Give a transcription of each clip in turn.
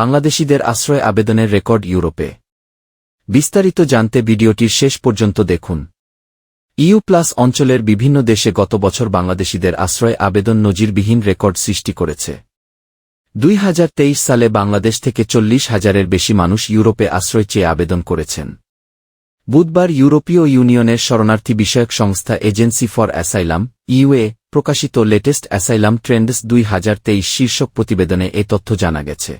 বাংলাদেশিদের আশ্রয় আবেদনের রেকর্ড ইউরোপে। বিস্তারিত জানতে ভিডিওটির শেষ পর্যন্ত দেখুন। ইউ প্লাস অঞ্চলের বিভিন্ন দেশে গত বছর বাংলাদেশিদের আশ্রয় আবেদন নজিরবিহীন রেকর্ড সৃষ্টি করেছে। দুই হাজার তেইশ সালে বাংলাদেশ থেকে চল্লিশ হাজারের বেশি মানুষ ইউরোপে আশ্রয় চেয়ে আবেদন করেছেন। বুধবার ইউরোপীয় ইউনিয়নের শরণার্থী বিষয়ক সংস্থা এজেন্সি ফর অ্যাসাইলাম, ইউএ, প্রকাশিত লেটেস্ট অ্যাসাইলাম ট্রেন্ডস দুই হাজার তেইশ শীর্ষক প্রতিবেদনে এ তথ্য জানা গেছে।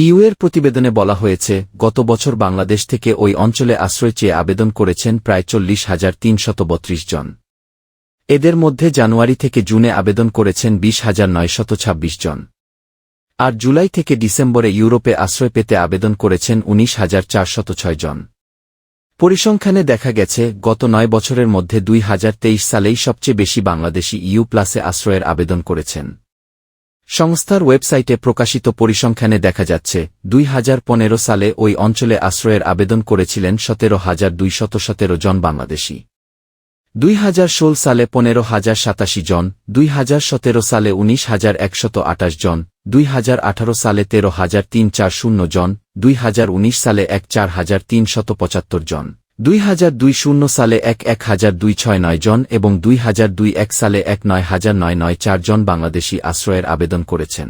ইউএর প্রতিবেদনে বলা হয়েছে, গত বছর বাংলাদেশ থেকে ওই অঞ্চলে আশ্রয় চেয়ে আবেদন করেছেন প্রায় চল্লিশ হাজার তিনশত বত্রিশ জন। এদের মধ্যে জানুয়ারি থেকে জুনে আবেদন করেছেন বিশ হাজার নয়শত ছাব্বিশ জন। আর জুলাই থেকে ডিসেম্বরে ইউরোপে আশ্রয় পেতে আবেদন করেছেন উনিশ হাজার চারশত ছয় জন। পরিসংখ্যানে দেখা গেছে, গত নয় বছরের মধ্যে দুই হাজার তেইশ সালেই সবচেয়ে বেশি বাংলাদেশি ইউ প্লাসে আশ্রয়ের আবেদন করেছেন। সংস্থার ওয়েবসাইটে প্রকাশিত পরিসংখ্যানে দেখা যাচ্ছে, দুই হাজার পনেরো সালে ওই অঞ্চলে আশ্রয়ের আবেদন করেছিলেন সতেরো হাজার দুইশত সতেরো জন বাংলাদেশি। দুই হাজার ষোল সালে পনেরো হাজার সাতাশি জন, দুই হাজার সতেরো সালে উনিশ হাজার একশত আটাশ জন, দুই হাজার আঠারো সালে তেরো হাজার তিন চার শূন্য জন, দুই হাজার উনিশ সালে এক চার হাজার তিনশত পঁচাত্তর জন। দুই হাজার দুই শূন্য সালে এক এক হাজার দুই ছয় নয় জন এবং দুই হাজার দুই এক সালে এক নয় হাজার নয় নয় চার জন বাংলাদেশি আশ্রয়ের আবেদন করেছেন।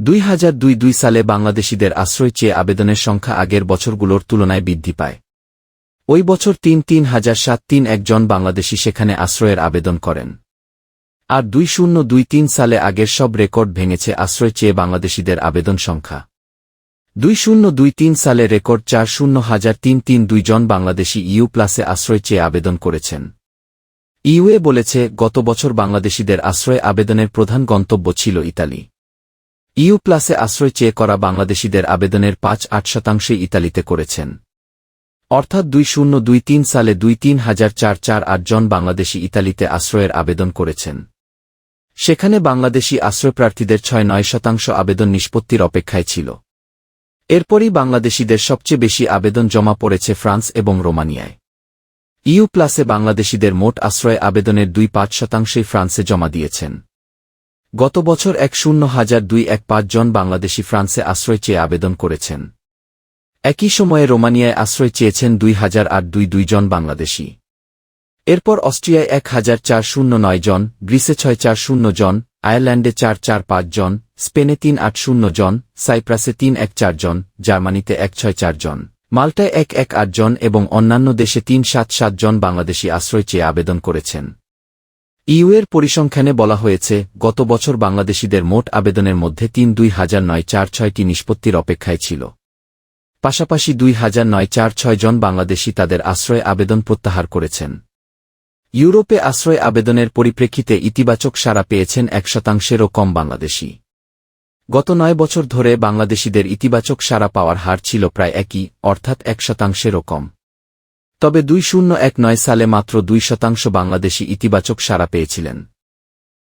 দুই হাজার দুই দুই সালে বাংলাদেশিদের আশ্রয় চেয়ে আবেদনের সংখ্যা আগের বছরগুলোর তুলনায় বৃদ্ধি পায়। ওই বছর তিন তিন হাজার সাত তিন একজন বাংলাদেশি সেখানে আশ্রয়ের আবেদন করেন। আর দুই শূন্য দুই তিন সালে আগের সব রেকর্ড ভেঙেছে আশ্রয় চেয়ে বাংলাদেশিদের আবেদন সংখ্যা। দুই শূন্য দুই তিন সালে রেকর্ড চার শূন্য হাজার তিন তিন দুই জন বাংলাদেশি ইউ প্লাসে আশ্রয় চেয়ে আবেদন করেছেন। ইউএ বলেছে, গত বছর বাংলাদেশিদের আশ্রয় আবেদনের প্রধান গন্তব্য ছিল ইতালি। ইউ প্লাসে আশ্রয় চেয়ে করা বাংলাদেশিদের আবেদনের পাঁচ আট শতাংশই ইতালিতে করেছেন। অর্থাৎ দুই শূন্য দুই তিন সালে দুই তিন হাজার চার চার আট জন বাংলাদেশি ইতালিতে আশ্রয়ের আবেদন করেছেন। সেখানে বাংলাদেশি আশ্রয়প্রার্থীদের ছয় নয় শতাংশ আবেদন নিষ্পত্তির অপেক্ষায় ছিল। এরপরই বাংলাদেশিদের সবচেয়ে বেশি আবেদন জমা পড়েছে ফ্রান্স এবং রোমানিয়ায়। ইউ প্লাসে বাংলাদেশিদের মোট আশ্রয় আবেদনের দুই পাঁচ শতাংশই ফ্রান্সে জমা দিয়েছেন। গত বছর এক শূন্য হাজার দুই এক পাঁচ জন বাংলাদেশি ফ্রান্সে আশ্রয় চেয়ে আবেদন করেছেন। একই সময়ে রোমানিয়ায় আশ্রয় চেয়েছেন দুই হাজার আট দুই দুই জন বাংলাদেশি। এরপর অস্ট্রিয়ায় এক হাজার চার শূন্য নয় জন, গ্রিসে ছয় চার শূন্য জন, আয়ারল্যান্ডে চার চার পাঁচ জন স্পেনে তিন আট শূন্য জন, সাইপ্রাসে তিন এক চার জন, জার্মানিতে এক ছয় চার জন। মাল্টায় এক এক আট জন এবং অন্যান্য দেশে তিন সাত সাত জন বাংলাদেশি আশ্রয় চেয়ে আবেদন করেছেন। ইউএর পরিসংখ্যানে বলা হয়েছে, গত বছর বাংলাদেশিদের মোট আবেদনের মধ্যে তিন দুই হাজার নয় চার ছয়টি নিষ্পত্তির অপেক্ষায় ছিল। পাশাপাশি দুই হাজার নয় চার ছয় জন বাংলাদেশি তাদের আশ্রয় আবেদন প্রত্যাহার করেছেন। ইউরোপে আশ্রয় আবেদনের পরিপ্রেক্ষিতে ইতিবাচক সাড়া পেয়েছেন এক শতাংশেরও কম বাংলাদেশি। গত নয় বছর ধরে বাংলাদেশিদের ইতিবাচক সাড়া পাওয়ার হার ছিল প্রায় একই, অর্থাৎ এক শতাংশেরও কম। তবে দুই শূন্য এক নয় সালে মাত্র দুই শতাংশ বাংলাদেশি ইতিবাচক সাড়া পেয়েছিলেন।